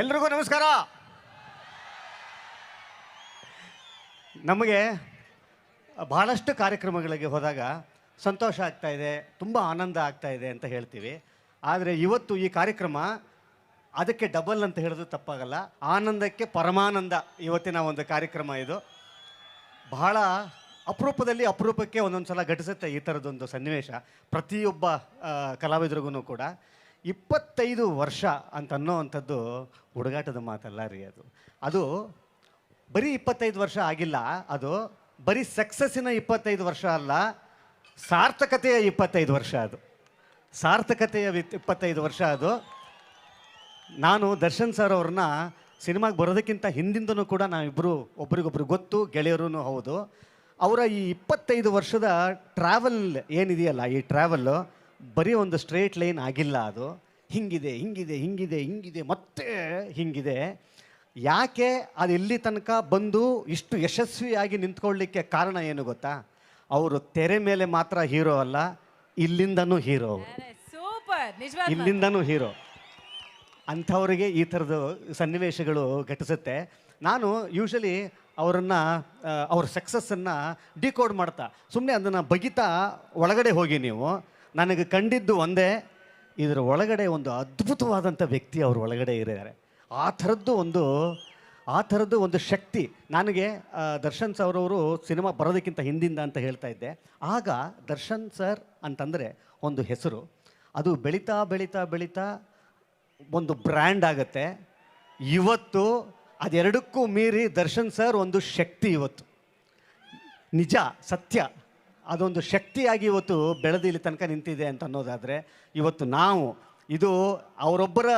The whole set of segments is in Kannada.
ಎಲ್ರಿಗೂ ನಮಸ್ಕಾರ. ನಮಗೆ ಬಹಳಷ್ಟು ಕಾರ್ಯಕ್ರಮಗಳಿಗೆ ಹೋದಾಗ ಸಂತೋಷ ಆಗ್ತಾ ಇದೆ, ತುಂಬ ಆನಂದ ಆಗ್ತಾ ಇದೆ ಅಂತ ಹೇಳ್ತೀವಿ. ಆದರೆ ಇವತ್ತು ಈ ಕಾರ್ಯಕ್ರಮ ಅದಕ್ಕೆ ಡಬಲ್ ಅಂತ ಹೇಳೋದು ತಪ್ಪಾಗಲ್ಲ. ಆನಂದಕ್ಕೆ ಪರಮಾನಂದ ಇವತ್ತಿನ ಒಂದು ಕಾರ್ಯಕ್ರಮ ಇದು. ಬಹಳ ಅಪರೂಪದಲ್ಲಿ ಅಪರೂಪಕ್ಕೆ ಒಂದೊಂದು ಸಲ ಘಟಿಸುತ್ತೆ ಈ ಥರದೊಂದು ಸನ್ನಿವೇಶ. ಪ್ರತಿಯೊಬ್ಬ ಕಲಾವಿದರಿಗೂ ಕೂಡ. ಇಪ್ಪತ್ತೈದು ವರ್ಷ ಅಂತ ಅನ್ನೋವಂಥದ್ದು ಹುಡುಗಾಟದ ಮಾತಲ್ಲ ರೀ ಅದು. ಅದು ಬರೀ ಇಪ್ಪತ್ತೈದು ವರ್ಷ ಆಗಿಲ್ಲ, ಅದು ಬರೀ ಸಕ್ಸಸ್ಸಿನ ಇಪ್ಪತ್ತೈದು ವರ್ಷ ಅಲ್ಲ, ಸಾರ್ಥಕತೆಯ ಇಪ್ಪತ್ತೈದು ವರ್ಷ ಅದು. ಸಾರ್ಥಕತೆಯ ಇಪ್ಪತ್ತೈದು ವರ್ಷ ಅದು. ನಾನು ದರ್ಶನ್ ಸರ್ ಅವ್ರನ್ನ ಸಿನಿಮಾಗೆ ಬರೋದಕ್ಕಿಂತ ಹಿಂದಿಂದನೂ ಕೂಡ ನಾವಿಬ್ಬರು ಒಬ್ರಿಗೊಬ್ರು ಗೊತ್ತು ಗೆಳೆಯರೂ ಹೌದು. ಅವರ ಈ ಇಪ್ಪತ್ತೈದು ವರ್ಷದ ಟ್ರಾವೆಲ್ ಏನಿದೆಯಲ್ಲ, ಈ ಟ್ರಾವೆಲ್ಲು ಬರೀ ಒಂದು ಸ್ಟ್ರೇಟ್ ಲೈನ್ ಆಗಿಲ್ಲ ಅದು. ಹಿಂಗಿದೆ ಹಿಂಗಿದೆ ಹಿಂಗಿದೆ ಹಿಂಗಿದೆ ಮತ್ತೆ ಹಿಂಗಿದೆ. ಯಾಕೆ ಅದು ಇಲ್ಲಿ ತನಕ ಬಂದು ಇಷ್ಟು ಯಶಸ್ವಿಯಾಗಿ ನಿಂತ್ಕೊಳ್ಳಿಕ್ಕೆ ಕಾರಣ ಏನು ಗೊತ್ತಾ? ಅವರು ತೆರೆ ಮೇಲೆ ಮಾತ್ರ ಹೀರೋ ಅಲ್ಲ ಇಲ್ಲಿಂದನೂ ಹೀರೋ ಸೂಪರ್ ಇಲ್ಲಿಂದನೂ ಹೀರೋ. ಅಂಥವರಿಗೆ ಈ ಥರದ್ದು ಸನ್ನಿವೇಶಗಳು ಘಟಿಸುತ್ತೆ. ನಾನು ಯೂಶಲಿ ಅವರನ್ನು ಅವ್ರ ಸಕ್ಸಸ್ಸನ್ನು ಡಿಕೋಡ್ ಮಾಡ್ತಾ ಸುಮ್ಮನೆ ಅದನ್ನು ಬಗಿತಾ ಒಳಗಡೆ ಹೋಗಿ ನೀವು. ನನಗೆ ಕಂಡಿದ್ದು ಒಂದೇ, ಇದರ ಒಳಗಡೆ ಒಂದು ಅದ್ಭುತವಾದಂಥ ವ್ಯಕ್ತಿ ಅವ್ರ ಒಳಗಡೆ ಇದ್ದಾರೆ ಆ ಥರದ್ದು ಒಂದು, ಆ ಥರದ್ದು ಒಂದು ಶಕ್ತಿ ನನಗೆ ದರ್ಶನ್ ಸರ್ ಅವರು ಸಿನಿಮಾ ಬರೋದಕ್ಕಿಂತ ಹಿಂದಿಂದ ಅಂತ ಹೇಳ್ತಾ ಇದ್ದೆ. ಆಗ ದರ್ಶನ್ ಸರ್ ಅಂತಂದರೆ ಒಂದು ಹೆಸರು. ಅದು ಬೆಳೀತಾ ಬೆಳೀತಾ ಬೆಳೀತಾ ಒಂದು ಬ್ರ್ಯಾಂಡ್ ಆಗುತ್ತೆ. ಇವತ್ತು ಅದೆರಡಕ್ಕೂ ಮೀರಿ ದರ್ಶನ್ ಸರ್ ಒಂದು ಶಕ್ತಿ ಇವತ್ತು. ನಿಜ, ಸತ್ಯ. ಅದೊಂದು ಶಕ್ತಿಯಾಗಿ ಇವತ್ತು ಬೆಳೆದು ತನಕ ನಿಂತಿದೆ ಅಂತ ಅನ್ನೋದಾದರೆ, ಇವತ್ತು ನಾವು, ಇದು ಅವರೊಬ್ಬರ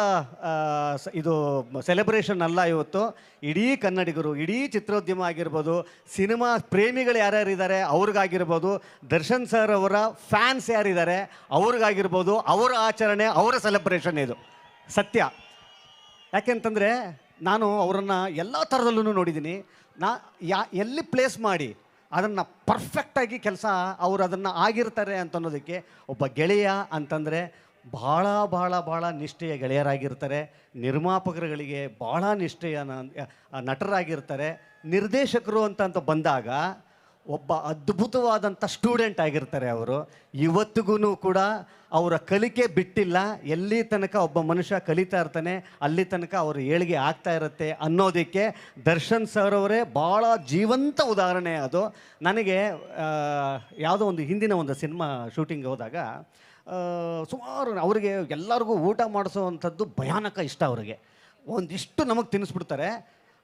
ಇದು ಸೆಲೆಬ್ರೇಷನ್ ಅಲ್ಲ ಇವತ್ತು. ಇಡೀ ಕನ್ನಡಿಗರು, ಇಡೀ ಚಿತ್ರೋದ್ಯಮ ಆಗಿರ್ಬೋದು, ಸಿನಿಮಾ ಪ್ರೇಮಿಗಳು ಯಾರ್ಯಾರಿದ್ದಾರೆ ಅವ್ರಿಗಾಗಿರ್ಬೋದು, ದರ್ಶನ್ ಸರ್ ಅವರ ಫ್ಯಾನ್ಸ್ ಯಾರಿದ್ದಾರೆ ಅವ್ರಿಗಾಗಿರ್ಬೋದು, ಅವರ ಆಚರಣೆ, ಅವರ ಸೆಲೆಬ್ರೇಷನ್ ಇದು. ಸತ್ಯ. ಯಾಕೆಂತಂದರೆ, ನಾನು ಅವರನ್ನು ಎಲ್ಲ ಥರದಲ್ಲೂ ನೋಡಿದ್ದೀನಿ. ನಾ, ಯಾ, ಎಲ್ಲಿ ಪ್ಲೇಸ್ ಮಾಡಿ ಅದನ್ನು ಪರ್ಫೆಕ್ಟಾಗಿ ಕೆಲಸ ಅವರು ಅದನ್ನು ಆಗಿರ್ತಾರೆ ಅಂತ ಅನ್ನೋದಕ್ಕೆ ಒಬ್ಬ ಗೆಳೆಯ ಅಂತಂದರೆ ಭಾಳ ಭಾಳ ಭಾಳ ನಿಷ್ಠೆಯ ಗೆಳೆಯರಾಗಿರ್ತಾರೆ. ನಿರ್ಮಾಪಕರುಗಳಿಗೆ ಭಾಳ ನಿಷ್ಠೆಯ ನಟರಾಗಿರ್ತಾರೆ. ನಿರ್ದೇಶಕರು ಅಂತ ಅಂತ ಬಂದಾಗ ಒಬ್ಬ ಅದ್ಭುತವಾದಂಥ ಸ್ಟೂಡೆಂಟ್ ಆಗಿರ್ತಾರೆ ಅವರು. ಇವತ್ತಿಗೂ ಕೂಡ ಅವರ ಕಲಿಕೆ ಬಿಟ್ಟಿಲ್ಲ. ಎಲ್ಲಿ ತನಕ ಒಬ್ಬ ಮನುಷ್ಯ ಕಲಿತಾ ಇರ್ತಾನೆ, ಅಲ್ಲಿ ತನಕ ಅವರು ಏಳಿಗೆ ಆಗ್ತಾ ಇರುತ್ತೆ ಅನ್ನೋದಕ್ಕೆ ದರ್ಶನ್ ಸರ್ ಅವರೇ ಭಾಳ ಜೀವಂತ ಉದಾಹರಣೆ ಅದು. ನನಗೆ ಯಾವುದೋ ಒಂದು ಹಿಂದಿನ ಒಂದು ಸಿನಿಮಾ ಶೂಟಿಂಗ್ ಹೋದಾಗ ಸುಮಾರು ಅವರಿಗೆ ಎಲ್ಲರಿಗೂ ಊಟ ಮಾಡಿಸೋವಂಥದ್ದು ಭಯಾನಕ ಇಷ್ಟ ಅವರಿಗೆ. ಒಂದಿಷ್ಟು ನಮಗೆ ತಿನ್ನಿಸ್ಬಿಡ್ತಾರೆ.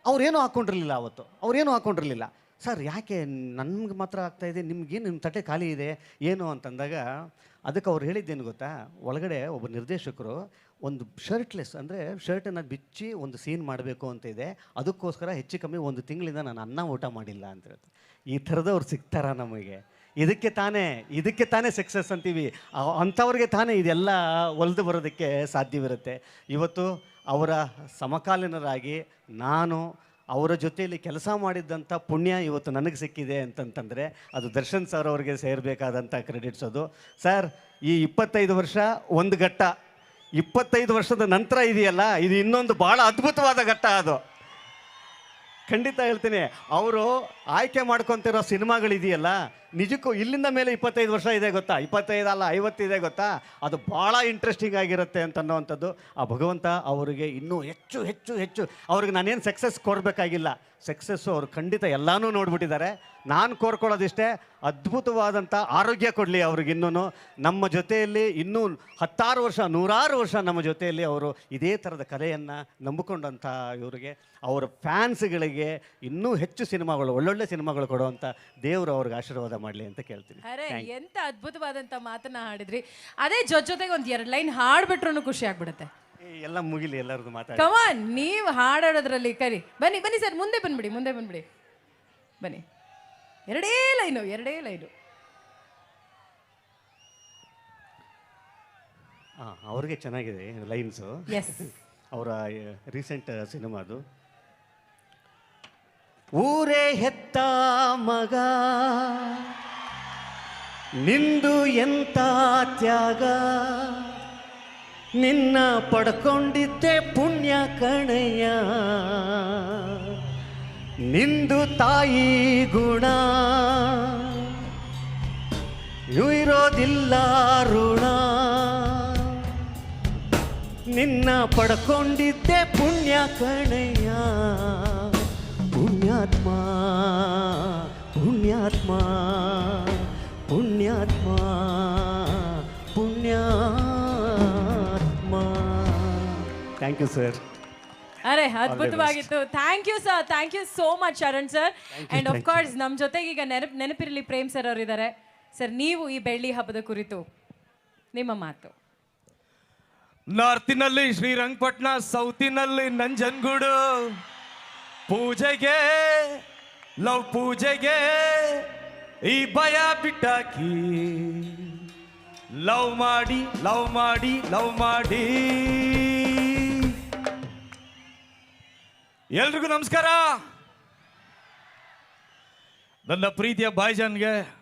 ಅವ್ರೇನು ಹಾಕ್ಕೊಂಡಿರಲಿಲ್ಲ ಅವತ್ತು. ಅವ್ರೇನು ಹಾಕ್ಕೊಂಡಿರಲಿಲ್ಲ ಸರ್, ಯಾಕೆ ನನ್ಗೆ ಮಾತ್ರ ಆಗ್ತಾ ಇದೆ? ನಿಮ್ಗೇನು ನಿಮ್ಮ ತಟ್ಟೆ ಖಾಲಿ ಇದೆ? ಏನು? ಅಂತಂದಾಗ ಅದಕ್ಕೆ ಅವ್ರು ಹೇಳಿದ್ದೇನು ಗೊತ್ತಾ? ಒಳಗಡೆ ಒಬ್ಬ ನಿರ್ದೇಶಕರು ಒಂದು ಶರ್ಟ್ಲೆಸ್ ಅಂದರೆ ಶರ್ಟನ್ನು ಬಿಚ್ಚಿ ಒಂದು ಸೀನ್ ಮಾಡಬೇಕು ಅಂತ ಇದೆ. ಅದಕ್ಕೋಸ್ಕರ ಹೆಚ್ಚು ಕಮ್ಮಿ ಒಂದು ತಿಂಗಳಿಂದ ನಾನು ಅನ್ನ ಊಟ ಮಾಡಿಲ್ಲ ಅಂತ ಹೇಳ್ತಾರೆ. ಈ ಥರದವ್ರು ಸಿಗ್ತಾರ ನಮಗೆ? ಇದಕ್ಕೆ ತಾನೇ ಇದಕ್ಕೆ ತಾನೇ ಸಕ್ಸಸ್ ಅಂತೀವಿ. ಅಂಥವ್ರಿಗೆ ತಾನೇ ಇದೆಲ್ಲ ಒಲಿದು ಬರೋದಕ್ಕೆ ಸಾಧ್ಯವಿರುತ್ತೆ. ಇವತ್ತು ಅವರ ಸಮಕಾಲೀನರಾಗಿ ನಾನು ಅವರ ಜೊತೆಯಲ್ಲಿ ಕೆಲಸ ಮಾಡಿದ್ದಂಥ ಪುಣ್ಯ ಇವತ್ತು ನನಗೆ ಸಿಕ್ಕಿದೆ ಅಂತಂತಂದರೆ ಅದು ದರ್ಶನ್ ಸರ್ ಅವರಿಗೆ ಸೇರಬೇಕಾದಂಥ ಕ್ರೆಡಿಟ್ಸ್ ಅದು. ಸರ್ ಈ ಇಪ್ಪತ್ತೈದು ವರ್ಷ ಒಂದು ಘಟ್ಟ. ಇಪ್ಪತ್ತೈದು ವರ್ಷದ ನಂತರ ಇದೆಯಲ್ಲ, ಇದು ಇನ್ನೊಂದು ಭಾಳ ಅದ್ಭುತವಾದ ಘಟ್ಟ ಅದು. ಖಂಡಿತ ಹೇಳ್ತೀನಿ, ಅವರು ಆಯ್ಕೆ ಮಾಡ್ಕೊತಿರೋ ಸಿನಿಮಾಗಳಿದೆಯಲ್ಲ ನಿಜಕ್ಕೂ ಇಲ್ಲಿಂದ ಮೇಲೆ ಇಪ್ಪತ್ತೈದು ವರ್ಷ ಇದೆ ಗೊತ್ತಾ? ಇಪ್ಪತ್ತೈದು ಅಲ್ಲ ಐವತ್ತಿದೆ ಗೊತ್ತಾ? ಅದು ಭಾಳ ಇಂಟ್ರೆಸ್ಟಿಂಗ್ ಆಗಿರುತ್ತೆ ಅಂತ ಅನ್ನೋವಂಥದ್ದು. ಆ ಭಗವಂತ ಅವರಿಗೆ ಇನ್ನೂ ಹೆಚ್ಚು ಹೆಚ್ಚು ಹೆಚ್ಚು, ಅವ್ರಿಗೆ ನಾನೇನು ಸಕ್ಸಸ್ ಕೊಡಬೇಕಾಗಿಲ್ಲ. ಸಕ್ಸಸ್ಸು ಅವ್ರು ಖಂಡಿತ ಎಲ್ಲನೂ ನೋಡ್ಬಿಟ್ಟಿದ್ದಾರೆ. ನಾನು ಕೋರ್ಕೊಳ್ಳೋದಿಷ್ಟೇ ಅದ್ಭುತವಾದಂಥ ಆರೋಗ್ಯ ಕೊಡಲಿ ಅವ್ರಿಗೆ ಇನ್ನೂ ನಮ್ಮ ಜೊತೆಯಲ್ಲಿ ಇನ್ನೂ ಹತ್ತಾರು ವರ್ಷ, ನೂರಾರು ವರ್ಷ ನಮ್ಮ ಜೊತೆಯಲ್ಲಿ ಅವರು ಇದೇ ಥರದ ಕಲೆಯನ್ನು ನಂಬಿಕೊಂಡಂಥ ಇವರಿಗೆ, ಅವರ ಫ್ಯಾನ್ಸ್ಗಳಿಗೆ ಇನ್ನೂ ಹೆಚ್ಚು ಸಿನಿಮಾಗಳು, ಒಳ್ಳೊಳ್ಳೆ ಸಿನಿಮಾಗಳು ಕೊಡುವಂಥ ದೇವರು ಅವ್ರಿಗೆ ಆಶೀರ್ವಾದ ಮಾಡಲಿ ಅಂತ ಕೇಳ್ತೀನಿ. ಅರೆ ಎಂತ ಅದ್ಭುತವಾದಂತ ಮಾತನ್ನ ಹಾಡಿದ್ರಿ. ಅದೇ ಜೊತೆ ಜೊತೆಗೆ ಒಂದ್ ಎರಡು ಲೈನ್ ಹಾಡ್ಬಿಟ್ರು ಖುಷಿ ಆಗ್ಬಿಡುತ್ತೆ. ಎಲ್ಲ ಮುಗಿಲಿ ಎಲ್ಲರದು ಮಾತಾಡಿ. ಕಮಾನ್ ನೀವು ಹಾಡೋದ್ರಲ್ಲಿ ಕರಿ. ಬನ್ನಿ ಬನ್ನಿ ಸರ್ ಮುಂದೆ ಬಂದ್ಬಿಡಿ ಮುಂದೆ ಬಂದ್ಬಿಡಿ. ಬನ್ನಿ. ಎರಡೇ ಲೈನು ಎರಡೇ ಲೈನು. ಹಾಂ ಅವ್ರಿಗೆ ಚೆನ್ನಾಗಿದೆ ಲೈನ್ಸು. ಎಸ್ ಅವರ ರೀಸೆಂಟ್ ಸಿನಿಮಾ ಅದು ಊರೇ ಹೆತ್ತ ಮಗ. ನಿಂದು ಎಂತ ತ್ಯಾಗ? ನಿನ್ನ ಪಡ್ಕೊಂಡಿದ್ದೆ ಪುಣ್ಯ ಕಣಯ್ಯ. ನಿಂದು ತಾಯಿ ಗುಣ. ಇರೋದಿಲ್ಲ ಋಣ. ನಿನ್ನ ಪಡ್ಕೊಂಡಿದ್ದೆ ಪುಣ್ಯ ಕಣಯ್ಯ. ಪುಣ್ಯಾತ್ಮ ಪುಣ್ಯಾತ್ಮ ಪುಣ್ಯಾತ್ಮ ಪುಣ್ಯಾತ್ಮ. ಥ್ಯಾಂಕ್ ಯು ಸರ್ ಅರೆ ಅದ್ಭುತವಾಗಿತ್ತು. Thank you sir thank you so much Arun sir and of course ನಮ್ಮ ಜೊತೆಗೆ ಈಗ ನೆನಪು ನೆನಪಿರಲಿ ಪ್ರೇಮ್ ಸರ್ ಅವರಿದ್ದಾರೆ. ಸರ್ ನೀವು ಈ ಬೆಳ್ಳಿ ಹಬ್ಬದ ಕುರಿತು ನಿಮ್ಮ ಮಾತು. ನಾರ್ತಿನಲ್ಲಿ ಶ್ರೀರಂಗಪಟ್ಟಣ ಸೌತಿನಲ್ಲಿ ನಂಜನಗೂಡು. ಪೂಜೆಗೆ, ಲವ್ ಪೂಜೆಗೆ ಈ ಭಯ ಬಿಟ್ಟಾಕಿ. ಲವ್ ಮಾಡಿ ಲವ್ ಮಾಡಿ ಲವ್ ಮಾಡಿ. ಎಲ್ರಿಗೂ ನಮಸ್ಕಾರ. ನನ್ನ ಪ್ರೀತಿಯ ಬಾಯ್ಜನ್ಗೆ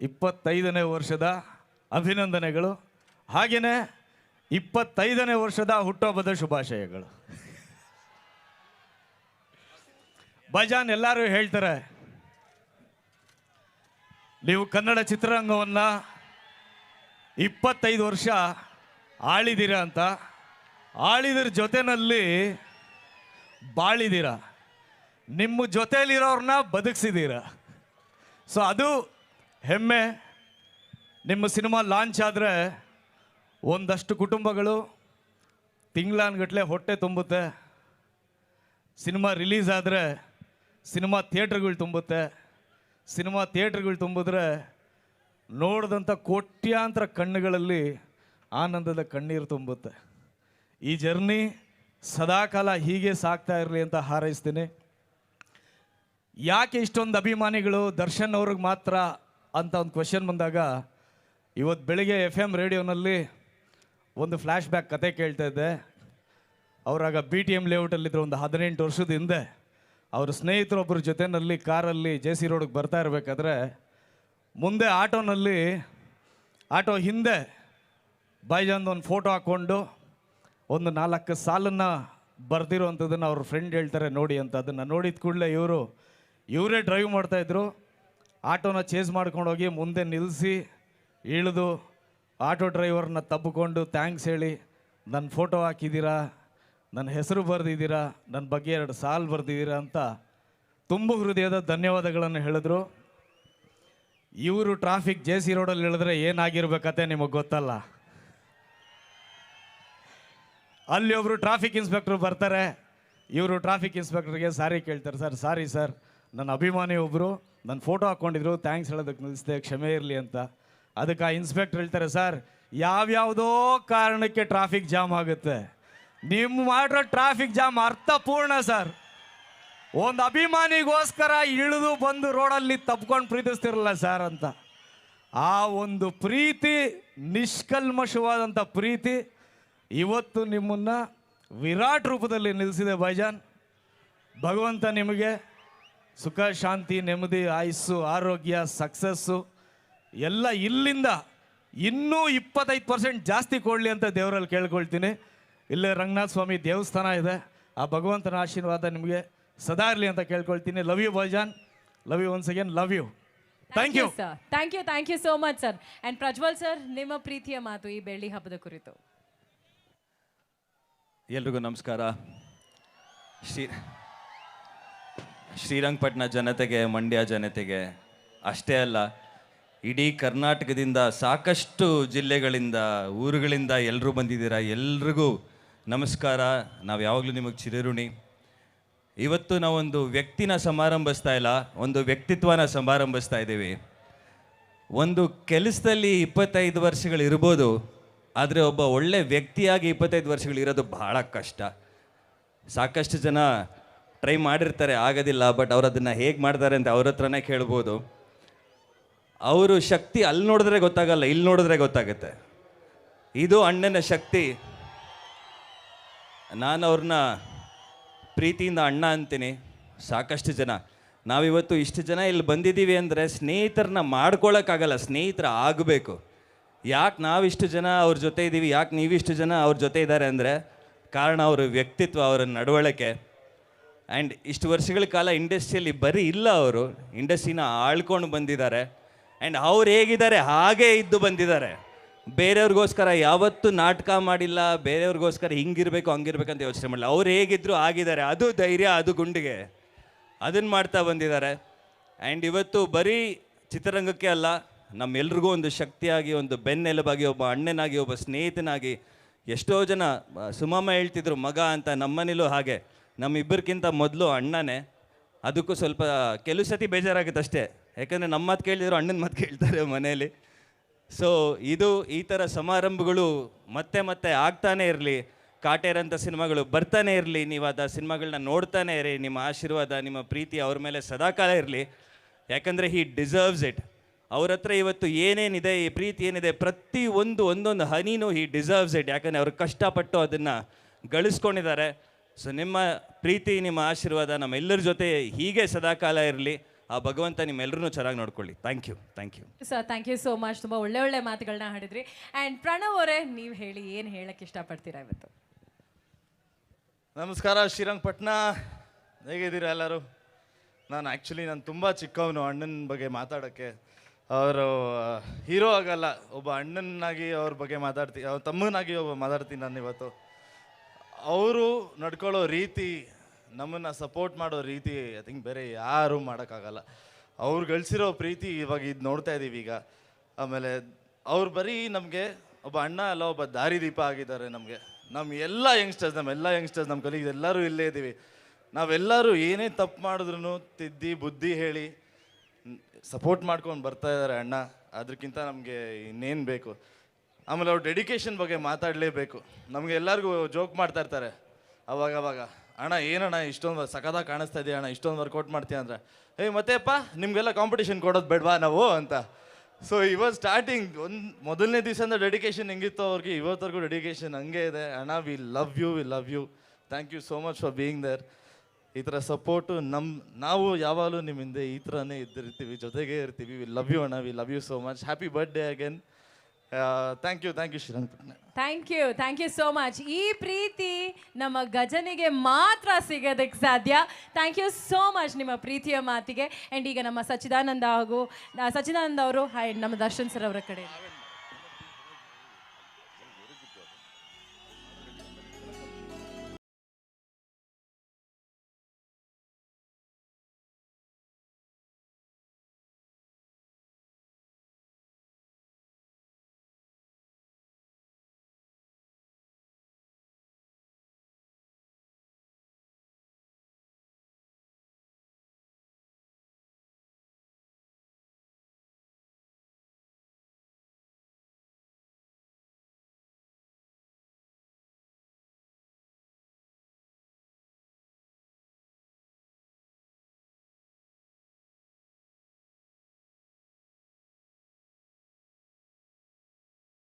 ಇಪ್ಪತ್ತೈದನೇ ವರ್ಷದ ಅಭಿನಂದನೆಗಳು. ಹಾಗೆಯೇ ಇಪ್ಪತ್ತೈದನೇ ವರ್ಷದ ಹುಟ್ಟುಹಬ್ಬದ ಶುಭಾಶಯಗಳು. ಬಜಾನ್ ಎಲ್ಲರೂ ಹೇಳ್ತಾರೆ, ನೀವು ಕನ್ನಡ ಚಿತ್ರರಂಗವನ್ನ ಇಪ್ಪತ್ತೈದು ವರ್ಷ ಆಳಿದಿರ ಅಂತ. ಆಳಿದ್ರ ಜೊತೆನಲ್ಲಿ ಬಾಳಿದ್ದೀರ ನಿಮ್ಮ ಜೊತೆಯಲ್ಲಿರೋರನ್ನ ಬದುಕಿಸಿದ್ದೀರ ಸೊ ಅದು ಹೆಮ್ಮೆ. ನಿಮ್ಮ ಸಿನಿಮಾ ಲಾಂಚ್ ಆದರೆ ಒಂದಷ್ಟು ಕುಟುಂಬಗಳು ತಿಂಗಳಾನ್ಗಟ್ಲೆ ಹೊಟ್ಟೆ ತುಂಬುತ್ತೆ. ಸಿನಿಮಾ ರಿಲೀಸ್ ಆದರೆ ಸಿನಿಮಾ ಥಿಯೇಟ್ರ್ಗಳು ತುಂಬುತ್ತೆ. ಸಿನಿಮಾ ಥಿಯೇಟ್ರ್ಗಳು ತುಂಬಿದ್ರೆ ನೋಡಿದಂಥ ಕೋಟ್ಯಾಂತರ ಕಣ್ಣುಗಳಲ್ಲಿ ಆನಂದದ ಕಣ್ಣೀರು ತುಂಬುತ್ತೆ. ಈ ಜರ್ನಿ ಸದಾಕಾಲ ಹೀಗೆ ಸಾಕ್ತಾ ಇರಲಿ ಅಂತ ಹಾರೈಸ್ತೀನಿ. ಯಾಕೆ ಇಷ್ಟೊಂದು ಅಭಿಮಾನಿಗಳು ದರ್ಶನ್ ಅವ್ರಿಗೆ ಮಾತ್ರ ಅಂತ ಒಂದು ಕ್ವೆಶನ್ ಬಂದಾಗ ಇವತ್ತು ಬೆಳಿಗ್ಗೆ ಎಫ್ ಎಂ ರೇಡಿಯೋನಲ್ಲಿ ಒಂದು ಫ್ಲ್ಯಾಶ್ ಬ್ಯಾಕ್ ಕತೆ ಕೇಳ್ತಾ ಇದ್ದೆ. ಅವರಾಗ ಬಿ ಟಿ ಎಂ ಲೇಔಟಲ್ಲಿದ್ದರು ಒಂದು ಹದಿನೆಂಟು ವರ್ಷದ ಹಿಂದೆ ಅವ್ರ ಸ್ನೇಹಿತರೊಬ್ಬರ ಜೊತೆಯಲ್ಲಿ ಕಾರಲ್ಲಿ ಜೆ ಸಿ ರೋಡಿಗೆ ಬರ್ತಾ ಇರಬೇಕಾದ್ರೆ ಮುಂದೆ ಆಟೋನಲ್ಲಿ, ಆಟೋ ಹಿಂದೆ ಬೈಜಾನ್ದು ಒಂದು ಫೋಟೋ ಹಾಕ್ಕೊಂಡು ಒಂದು ನಾಲ್ಕು ಸಾಲನ್ನು ಬರೆದಿರೋವಂಥದ್ದನ್ನು ಅವ್ರ ಫ್ರೆಂಡ್ ಹೇಳ್ತಾರೆ ನೋಡಿ ಅಂತ. ಅದನ್ನು ನೋಡಿದ ಕೂಡಲೇ ಇವರು, ಇವರೇ ಡ್ರೈವ್ ಮಾಡ್ತಾಯಿದ್ರು ಆಟೋನ ಚೇಸ್ ಮಾಡ್ಕೊಂಡು ಹೋಗಿ ಮುಂದೆ ನಿಲ್ಲಿಸಿ ಇಳಿದು ಆಟೋ ಡ್ರೈವರ್ನ ತಬ್ಬಿಕೊಂಡು ಥ್ಯಾಂಕ್ಸ್ ಹೇಳಿ ನನ್ನ ಫೋಟೋ ಹಾಕಿದ್ದೀರಾ? ನನ್ನ ಹೆಸರು ಬರೆದಿದ್ದೀರಾ, ನನ್ನ ಬಗ್ಗೆ ಎರಡು ಸಾಲು ಬರೆದಿದ್ದೀರಾ ಅಂತ ತುಂಬ ಹೃದಯದ ಧನ್ಯವಾದಗಳನ್ನು ಹೇಳಿದ್ರು. ಇವರು ಟ್ರಾಫಿಕ್ ಜೆ ಸಿ ರೋಡಲ್ಲಿ ಹೇಳಿದ್ರೆ ಏನಾಗಿರ್ಬೇಕತ್ತೆ ನಿಮಗೆ ಗೊತ್ತಲ್ಲ. ಅಲ್ಲಿ ಒಬ್ಬರು ಟ್ರಾಫಿಕ್ ಇನ್ಸ್ಪೆಕ್ಟರ್ ಬರ್ತಾರೆ, ಇವರು ಟ್ರಾಫಿಕ್ ಇನ್ಸ್ಪೆಕ್ಟ್ರಿಗೆ ಸಾರಿ ಕೇಳ್ತಾರೆ, ಸರ್, ಸಾರಿ ಸರ್, ನನ್ನ ಅಭಿಮಾನಿ ಒಬ್ಬರು ನನ್ನ ಫೋಟೋ ಹಾಕ್ಕೊಂಡಿದ್ರು ಥ್ಯಾಂಕ್ಸ್ ಹೇಳೋದಕ್ಕೆ ನಿಲ್ಲಿಸಿದೆ, ಕ್ಷಮೆ ಇರಲಿ ಅಂತ. ಅದಕ್ಕೆ ಆ ಇನ್ಸ್ಪೆಕ್ಟರ್ ಹೇಳ್ತಾರೆ, ಸರ್, ಯಾವ್ಯಾವುದೋ ಕಾರಣಕ್ಕೆ ಟ್ರಾಫಿಕ್ ಜಾಮ್ ಆಗುತ್ತೆ? ನಿಮ್ಮ ಮಾಡಿರೋ ಟ್ರಾಫಿಕ್ ಜಾಮ್ ಅರ್ಥಪೂರ್ಣ ಸರ್ ಒಂದು ಅಭಿಮಾನಿಗೋಸ್ಕರ ಇಳಿದು ಬಂದು ರೋಡಲ್ಲಿ ತಪ್ಕೊಂಡು ಪ್ರೀತಿಸ್ತಿರಲ್ಲ ಸರ್ ಅಂತ. ಆ ಒಂದು ಪ್ರೀತಿ ನಿಷ್ಕಲ್ಮಶವಾದಂಥ ಪ್ರೀತಿ, ಇವತ್ತು ನಿಮ್ಮನ್ನ ವಿರಾಟ್ ರೂಪದಲ್ಲಿ ನಿಲ್ಲಿಸಿದೆ ಭೈಜಾನ್ ಭಗವಂತ ನಿಮಗೆ ಸುಖ, ಶಾಂತಿ, ನೆಮ್ಮದಿ, ಆಯುಸ್ಸು, ಆರೋಗ್ಯ ಸಕ್ಸಸ್ಸು ಎಲ್ಲ ಇಲ್ಲಿಂದ ಇನ್ನೂ ಇಪ್ಪತ್ತೈದು ಪರ್ಸೆಂಟ್ ಜಾಸ್ತಿ ಕೊಡಲಿ ಅಂತ ದೇವರಲ್ಲಿ ಕೇಳ್ಕೊಳ್ತೀನಿ. ಇಲ್ಲೇ ರಂಗನಾಥ ಸ್ವಾಮಿ ದೇವಸ್ಥಾನ ಇದೆ. ಆ ಭಗವಂತನ ಆಶೀರ್ವಾದ ನಿಮಗೆ ಸದಾ ಇರಲಿ ಅಂತ ಕೇಳ್ಕೊಳ್ತೀನಿ. Love you Bhaijaan love you once again love you thank you sir thank you thank you so much sir and Prajwal sir ನಿಮ್ಮ ಪ್ರೀತಿಯ ಮಾತು ಈ ಬೆಳ್ಳಿ ಹಬ್ಬದ ಕುರಿತು. ಎಲ್ರಿಗೂ ನಮಸ್ಕಾರ. ಶ್ರೀ ಶ್ರೀರಂಗಪಟ್ಟಣ ಜನತೆಗೆ ಮಂಡ್ಯ ಜನತೆಗೆ ಅಷ್ಟೇ ಅಲ್ಲ ಇಡೀ ಕರ್ನಾಟಕದಿಂದ ಸಾಕಷ್ಟು ಜಿಲ್ಲೆಗಳಿಂದ ಊರುಗಳಿಂದ ಎಲ್ಲರೂ ಬಂದಿದ್ದೀರಾ? ಎಲ್ರಿಗೂ ನಮಸ್ಕಾರ, ನಾವು ಯಾವಾಗಲೂ ನಿಮಗೆ ಚಿರಋಣಿ. ಇವತ್ತು ನಾವೊಂದು ವ್ಯಕ್ತಿನ ಸಮಾರಂಭಿಸ್ತಾ ಇಲ್ಲ, ಒಂದು ವ್ಯಕ್ತಿತ್ವನ ಸಮಾರಂಭಿಸ್ತಾ ಇದ್ದೀವಿ. ಒಂದು ಕೆಲಸದಲ್ಲಿ ಇಪ್ಪತ್ತೈದು ವರ್ಷಗಳು ಇರ್ಬೋದು, ಆದರೆ ಒಬ್ಬ ಒಳ್ಳೆ ವ್ಯಕ್ತಿಯಾಗಿ ಇಪ್ಪತ್ತೈದು ವರ್ಷಗಳು ಇರೋದು ಬಹಳ ಕಷ್ಟ. ಸಾಕಷ್ಟು ಜನ ಟ್ರೈ ಮಾಡಿರ್ತಾರೆ, ಆಗೋದಿಲ್ಲ, ಬಟ್ ಅವ್ರು ಅದನ್ನು ಹೇಗೆ ಮಾಡ್ತಾರೆ ಅಂತ ಅವ್ರ ಹತ್ರನೇ ಕೇಳ್ಬೋದು. ಅವರು ಶಕ್ತಿ ಅಲ್ಲಿ ನೋಡಿದ್ರೆ ಗೊತ್ತಾಗಲ್ಲ, ಇಲ್ಲಿ ನೋಡಿದ್ರೆ ಗೊತ್ತಾಗುತ್ತೆ. ಇದು ಅಣ್ಣನ ಶಕ್ತಿ. ನಾನು ಅವ್ರನ್ನ ಪ್ರೀತಿಯಿಂದ ಅಣ್ಣ ಅಂತೀನಿ. ಸಾಕಷ್ಟು ಜನ. ನಾವಿವತ್ತು ಇಷ್ಟು ಜನ ಇಲ್ಲಿ ಬಂದಿದ್ದೀವಿ ಅಂದರೆ ಸ್ನೇಹಿತರನ್ನ ಮಾಡ್ಕೊಳ್ಳೋಕ್ಕಾಗಲ್ಲ ಸ್ನೇಹಿತರ ಆಗಬೇಕು. ಯಾಕೆ ನಾವಿಷ್ಟು ಜನ ಅವ್ರ ಜೊತೆ ಇದ್ದೀವಿ, ಯಾಕೆ ನೀವಿಷ್ಟು ಜನ ಅವ್ರ ಜೊತೆ ಇದ್ದಾರೆ ಅಂದರೆ ಕಾರಣ ಅವ್ರ ವ್ಯಕ್ತಿತ್ವ, ಅವರ ನಡವಳಿಕೆ. ಆ್ಯಂಡ್ ಇಷ್ಟು ವರ್ಷಗಳ ಕಾಲ ಇಂಡಸ್ಟ್ರಿಯಲ್ಲಿ ಬರೀ ಇಲ್ಲ ಅವರು. ಇಂಡಸ್ಟ್ರಿನ ಆಳ್ಕೊಂಡು ಬಂದಿದ್ದಾರೆ. ಆ್ಯಂಡ್ ಅವ್ರು ಹೇಗಿದ್ದಾರೆ, ಹಾಗೇ ಇದ್ದು ಬಂದಿದ್ದಾರೆ. ಬೇರೆಯವ್ರಿಗೋಸ್ಕರ ಯಾವತ್ತೂ ನಾಟಕ ಮಾಡಿಲ್ಲ, ಬೇರೆಯವ್ರಿಗೋಸ್ಕರ ಹಿಂಗಿರಬೇಕು ಹಂಗಿರ್ಬೇಕಂತ ಯೋಚನೆ ಮಾಡಿಲ್ಲ ಅವ್ರು ಹೇಗಿದ್ರು ಆಗಿದ್ದಾರೆ. ಅದು ಧೈರ್ಯ, ಅದು ಗುಂಡಿಗೆ. ಅದನ್ನು ಮಾಡ್ತಾ ಬಂದಿದ್ದಾರೆ. ಆ್ಯಂಡ್ ಇವತ್ತು ಬರೀ ಚಿತ್ರರಂಗಕ್ಕೆ ಅಲ್ಲ, ನಮ್ಮೆಲ್ರಿಗೂ ಒಂದು ಶಕ್ತಿಯಾಗಿ, ಒಂದು ಬೆನ್ನೆಲುಬಾಗಿ, ಒಬ್ಬ ಅಣ್ಣನಾಗಿ, ಒಬ್ಬ ಸ್ನೇಹಿತನಾಗಿ ಎಷ್ಟೋ ಜನ ಸುಮಮ್ಮ ಹೇಳ್ತಿದ್ರು, ಮಗ ಅಂತ ನಮ್ಮನೇಲೂ ಹಾಗೆ. ನಮ್ಮಿಬ್ಬರಿಗಿಂತ ಮೊದಲು ಅಣ್ಣನೇ. ಅದಕ್ಕೂ ಸ್ವಲ್ಪ, ಕೆಲವು ಸತಿ ಬೇಜಾರಾಗುತ್ತೆ ಅಷ್ಟೇ. ಯಾಕಂದರೆ ನಮ್ಮ ಮಾತು ಕೇಳಿದ್ರು ಅಣ್ಣನ ಮಾತು ಕೇಳ್ತಾರೆ ಮನೆಯಲ್ಲಿ. ಸೊ ಇದು ಈ ಥರ ಸಮಾರಂಭಗಳು ಮತ್ತೆ ಮತ್ತೆ ಆಗ್ತಾನೆ ಇರಲಿ. ಕಾಟೇರಂಥ ಸಿನಿಮಾಗಳು ಬರ್ತಾನೆ ಇರಲಿ. ನೀವು ಅದ ಸಿನಿಮಾಗಳನ್ನ ನೋಡ್ತಾನೆ ಇರಿ. ನಿಮ್ಮ ಆಶೀರ್ವಾದ, ನಿಮ್ಮ ಪ್ರೀತಿ ಅವ್ರ ಮೇಲೆ ಸದಾಕಾಲ ಇರಲಿ. ಯಾಕಂದರೆ ಹಿ ಡಿಸರ್ವ್ಸ್ ಇಟ್ ಅವ್ರ ಹತ್ರ ಇವತ್ತು ಏನೇನಿದೆ, ಈ ಪ್ರೀತಿ ಏನಿದೆ, ಪ್ರತಿ ಒಂದು, ಒಂದೊಂದು ಹನಿನೂ ಹಿ ಡಿಸರ್ವ್ಸ್ ಇಟ್ ಯಾಕಂದರೆ ಅವ್ರು ಕಷ್ಟಪಟ್ಟು ಅದನ್ನು ಗಳಿಸ್ಕೊಂಡಿದ್ದಾರೆ. ಸೊ ನಿಮ್ಮ ಪ್ರೀತಿ, ನಿಮ್ಮ ಆಶೀರ್ವಾದ ನಮ್ಮೆಲ್ಲರ ಜೊತೆ ಹೀಗೆ ಸದಾಕಾಲ ಇರಲಿ. ಆ ಭಗವಂತ ನಿಮ್ಮೆಲ್ಲರೂ ಚೆನ್ನಾಗಿ ನೋಡ್ಕೊಳ್ಳಿ. Thank you thank you sir thank you so much ತುಂಬ ಒಳ್ಳೆ ಒಳ್ಳೆ ಮಾತುಗಳನ್ನ ಹಾಡಿದ್ರಿ. ಆ್ಯಂಡ್ ಪ್ರಣವ್ ಅವರೇ ನೀವು ಹೇಳಿ ಏನು ಹೇಳಕ್ಕೆ ಇಷ್ಟಪಡ್ತೀರಾ ಇವತ್ತು? ನಮಸ್ಕಾರ ಶ್ರೀರಂಗಪಟ್ಟಣ ಹೇಗಿದ್ದೀರಾ ಎಲ್ಲರೂ? ನಾನು ಆ್ಯಕ್ಚುಲಿ ನಾನು ತುಂಬ ಚಿಕ್ಕವನು ಅಣ್ಣನ ಬಗ್ಗೆ ಮಾತಾಡೋಕ್ಕೆ. ಅವರು ಹೀರೋ ಆಗಲ್ಲ. ಒಬ್ಬ ಅಣ್ಣನಾಗಿ ಅವ್ರ ಬಗ್ಗೆ ಮಾತಾಡ್ತೀನಿ ಅವ್ರ ತಮ್ಮನಾಗಿ ಒಬ್ಬ ಮಾತಾಡ್ತೀನಿ ನಾನು ಇವತ್ತು. ಅವರು ನಡ್ಕೊಳ್ಳೋ ರೀತಿ ನಮ್ಮನ್ನು ಸಪೋರ್ಟ್ ಮಾಡೋ ರೀತಿ ಐ ಥಿಂಕ್ ಬೇರೆ ಯಾರೂ ಮಾಡೋಕ್ಕಾಗಲ್ಲ. ಅವ್ರು ಗಳಿಸಿರೋ ಪ್ರೀತಿ ಇವಾಗ ಇದು ನೋಡ್ತಾ ಇದ್ದೀವಿ ಈಗ. ಆಮೇಲೆ ಅವ್ರು ಬರೀ ನಮಗೆ ಒಬ್ಬ ಅಣ್ಣ ಅಲ್ಲ, ಒಬ್ಬ ದಾರಿದೀಪ ಆಗಿದ್ದಾರೆ ನಮಗೆ. ನಮ್ಮ ಎಲ್ಲ ಯಂಗ್ಸ್ಟರ್ಸ್ ನಮ್ಮ ಎಲ್ಲ ಯಂಗ್ಸ್ಟರ್ಸ್ ನಮ್ಮ ಕಲೀಗ್ ಎಲ್ಲರೂ ಇಲ್ಲೇ ಇದ್ದೀವಿ ನಾವೆಲ್ಲರೂ ಏನೇ ತಪ್ಪು ಮಾಡಿದ್ರು ತಿದ್ದಿ, ಬುದ್ಧಿ ಹೇಳಿ ಸಪೋರ್ಟ್ ಮಾಡ್ಕೊಂಡು ಬರ್ತಾ ಇದ್ದಾರೆ ಅಣ್ಣ. ಅದಕ್ಕಿಂತ ನಮಗೆ ಇನ್ನೇನು ಬೇಕು? ಆಮೇಲೆ ಅವ್ರ ಡೆಡಿಕೇಶನ್ ಬಗ್ಗೆ ಮಾತಾಡಲೇಬೇಕು. ನಮಗೆ ಎಲ್ಲರಿಗೂ ಜೋಕ್ ಮಾಡ್ತಾ ಇರ್ತಾರೆ. ಅವಾಗ ಅವಾಗ ಅಣ್ಣ, ಏನಣ್ಣ, ಇಷ್ಟೊಂದು ಸಖದ ಕಾಣಿಸ್ತಾ ಇದೆಯಾ ಅಣ್ಣ, ಇಷ್ಟೊಂದು ವರ್ಕೌಟ್ ಮಾಡ್ತೀಯ ಅಂದ್ರೆ? ಏಯ್ ಮತ್ತೆಪ್ಪ, ನಿಮಗೆಲ್ಲ ಕಾಂಪಿಟೇಷನ್ ಕೊಡೋದು ಬೇಡವಾ ನಾವು ಅಂತ. ಸೊ ಇವಾಗ ಸ್ಟಾರ್ಟಿಂಗ್ ಒಂದು ಮೊದಲನೇ ದಿವಸದಿಂದ ಡೆಡಿಕೇಶನ್ ಹೆಂಗಿತ್ತು ಅವ್ರಿಗೆ ಇವತ್ತವರೆಗೂ ಡೆಡಿಕೇಶನ್ ಹಂಗೆ ಇದೆ. ಅಣ್ಣ we love you we love you thank you so much for being there ಈ ಥರ ಸಪೋರ್ಟು ನಮ್ಮ ನಾವು ಯಾವಾಗಲೂ ನಿಮ್ಮ ಹಿಂದೆ ಈ ಥರನೇ ಇದ್ದಿರ್ತೀವಿ, ಜೊತೆಗೇ ಇರ್ತೀವಿ. ವಿ ಲವ್ ಯು ಅಣ್ಣ we love you so much happy birthday again thank you thank you Srirangapatna thank you thank you so much ಈ ಪ್ರೀತಿ ನಮ್ಮ ಗಜನಿಗೆ ಮಾತ್ರ ಸಿಗೋದಕ್ಕೆ ಸಾಧ್ಯ. ಥ್ಯಾಂಕ್ ಯು ಸೋ ಮಚ್ ನಿಮ್ಮ ಪ್ರೀತಿಯ ಮಾತಿಗೆ. ಆ್ಯಂಡ್ ಈಗ ನಮ್ಮ ಸಚ್ಚಿದಾನಂದ ಹಾಗೂ ಸಚ್ಚಿದಾನಂದ ಅವರು, ಹಾಯ್, ನಮ್ಮ ದರ್ಶನ್ ಸರ್ ಅವರ ಕಡೆ